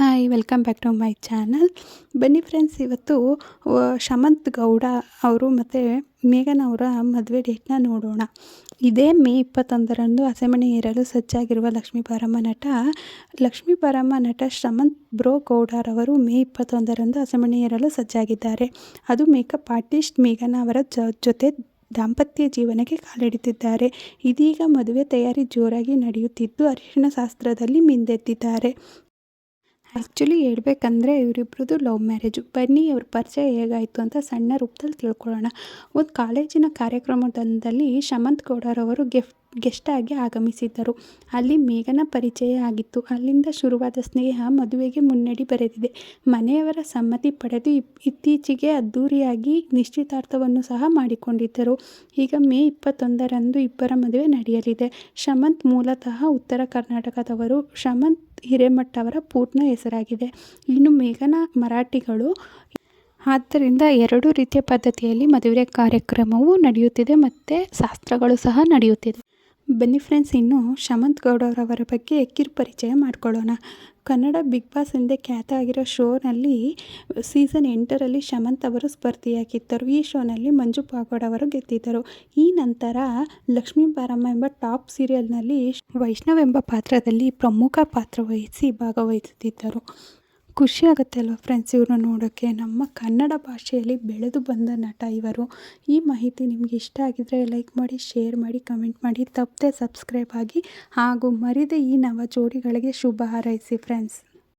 Hi welcome back to my channel ಬನ್ನಿ friends ಇವತ್ತು ಶಮಂತ್ ಗೌಡ ಅವರು ಮತ್ತು ಮೇಘನ್ ಅವರ ಮದುವೆ ಡೇಟ್ನ ನೋಡೋಣ. ಇದೇ ಮೇ ಇಪ್ಪತ್ತೊಂದರಂದು ಹಸೆಮಣೆ ಏರಲು ಸಜ್ಜಾಗಿರುವ ಲಕ್ಷ್ಮೀ ಪಾರಮ್ಮ ನಟ, ಲಕ್ಷ್ಮೀ ಪಾರಮ್ಮ ನಟ ಶಮಂತ್ ಬ್ರೋ ಗೌಡರವರು ಮೇ ಇಪ್ಪತ್ತೊಂದರಂದು ಹಸೆಮಣೆ ಏರಲು ಸಜ್ಜಾಗಿದ್ದಾರೆ. ಅದು ಮೇಕಪ್ ಆರ್ಟಿಸ್ಟ್ ಮೇಘನ ಅವರ ಜೊತೆ ದಾಂಪತ್ಯ ಜೀವನಕ್ಕೆ ಕಾಲಿಡುತ್ತಿದ್ದಾರೆ. ಇದೀಗ ಮದುವೆ ತಯಾರಿ ಜೋರಾಗಿ ನಡೆಯುತ್ತಿದ್ದು, ಅರಿಶಿಣ ಶಾಸ್ತ್ರದಲ್ಲಿ ಮಿಂದೆದ್ದಿದ್ದಾರೆ ಆ್ಯಕ್ಚುಲಿ ಹೇಳ್ಬೇಕಂದ್ರೆ ಇವರಿಬ್ರದ್ದು ಲವ್ ಮ್ಯಾರೇಜು. ಬನ್ನಿ, ಅವ್ರ ಪರಿಚಯ ಹೇಗಾಯಿತು ಅಂತ ಸಣ್ಣ ರೂಪದಲ್ಲಿ ತಿಳ್ಕೊಳ್ಳೋಣ. ಒಂದು ಕಾಲೇಜಿನ ಕಾರ್ಯಕ್ರಮದಲ್ಲಿ ಶಮಂತ್ ಗೌಡರವರು ಗೆಫ್ಟ್ ಗೆಸ್ಟಾಗಿ ಆಗಮಿಸಿದ್ದರು. ಅಲ್ಲಿ ಮೇಘನ ಪರಿಚಯ ಆಗಿತ್ತು. ಅಲ್ಲಿಂದ ಶುರುವಾದ ಸ್ನೇಹ ಮದುವೆಗೆ ಮುನ್ನಡಿ ಬರೆದಿದೆ. ಮನೆಯವರ ಸಮ್ಮತಿ ಪಡೆದು ಇತ್ತೀಚೆಗೆ ಅದ್ದೂರಿಯಾಗಿ ನಿಶ್ಚಿತಾರ್ಥವನ್ನು ಸಹ ಮಾಡಿಕೊಂಡಿದ್ದರು. ಈಗ ಮೇ ಇಪ್ಪತ್ತೊಂದರಂದು ಇಬ್ಬರ ಮದುವೆ ನಡೆಯಲಿದೆ. ಶಮಂತ್ ಮೂಲತಃ ಉತ್ತರ ಕರ್ನಾಟಕದವರು. ಶಮಂತ್ ಹಿರೇಮಠ ಅವರ ಪೂರ್ಣ ಹೆಸರಾಗಿದೆ. ಇನ್ನು ಮೇಘನ ಮರಾಠಿಗಳು ಆದ್ದರಿಂದ ಎರಡು ರೀತಿಯ ಪದ್ಧತಿಯಲ್ಲಿ ಮದುವೆ ಕಾರ್ಯಕ್ರಮವು ನಡೆಯುತ್ತಿದೆ, ಮತ್ತು ಶಾಸ್ತ್ರಗಳು ಸಹ ನಡೆಯುತ್ತಿದೆ. ಬನ್ನಿ ಫ್ರೆಂಡ್ಸ್, ಇನ್ನು ಶಮಂತ್ ಗೌಡರವರ ಬಗ್ಗೆ ಕಿರು ಪರಿಚಯ ಮಾಡ್ಕೊಳ್ಳೋಣ. ಕನ್ನಡ ಬಿಗ್ ಬಾಸ್ ಎಂದೇ ಖ್ಯಾತ ಆಗಿರೋ ಶೋನಲ್ಲಿ ಸೀಸನ್ ಎಂಟರಲ್ಲಿ ಶಮಂತ್ ಅವರು ಸ್ಪರ್ಧಿಯಾಗಿದ್ದರು. ಈ ಶೋನಲ್ಲಿ ಮಂಜು ಪಾಗೋಡ್ ಅವರು ಗೆದ್ದಿದ್ದರು. ಈ ನಂತರ ಲಕ್ಷ್ಮೀ ಬಾರಮ್ಮ ಎಂಬ ಟಾಪ್ ಸೀರಿಯಲ್ನಲ್ಲಿ ವೈಷ್ಣವ್ ಎಂಬ ಪಾತ್ರದಲ್ಲಿ ಪ್ರಮುಖ ಪಾತ್ರ ವಹಿಸಿ ಭಾಗವಹಿಸುತ್ತಿದ್ದರು. ಖುಷಿ ಆಗುತ್ತೆ ಅಲ್ವ ಫ್ರೆಂಡ್ಸ್ ಇವ್ರನ್ನ ನೋಡೋಕ್ಕೆ ನಮ್ಮ ಕನ್ನಡ ಭಾಷೆಯಲ್ಲಿ ಬೆಳೆದು ಬಂದ ನಟ ಇವರು. ಈ ಮಾಹಿತಿ ನಿಮಗೆ ಇಷ್ಟ ಆಗಿದ್ರೆ ಲೈಕ್ ಮಾಡಿ ಶೇರ್ ಮಾಡಿ ಕಮೆಂಟ್ ಮಾಡಿ, ತಪ್ಪದೆ ಸಬ್ಸ್ಕ್ರೈಬ್ ಆಗಿ ಹಾಗೂ ಮರಿದೆ ಈ ನವ ಜೋಡಿಗಳಿಗೆ ಶುಭ ಹಾರೈಸಿ ಫ್ರೆಂಡ್ಸ್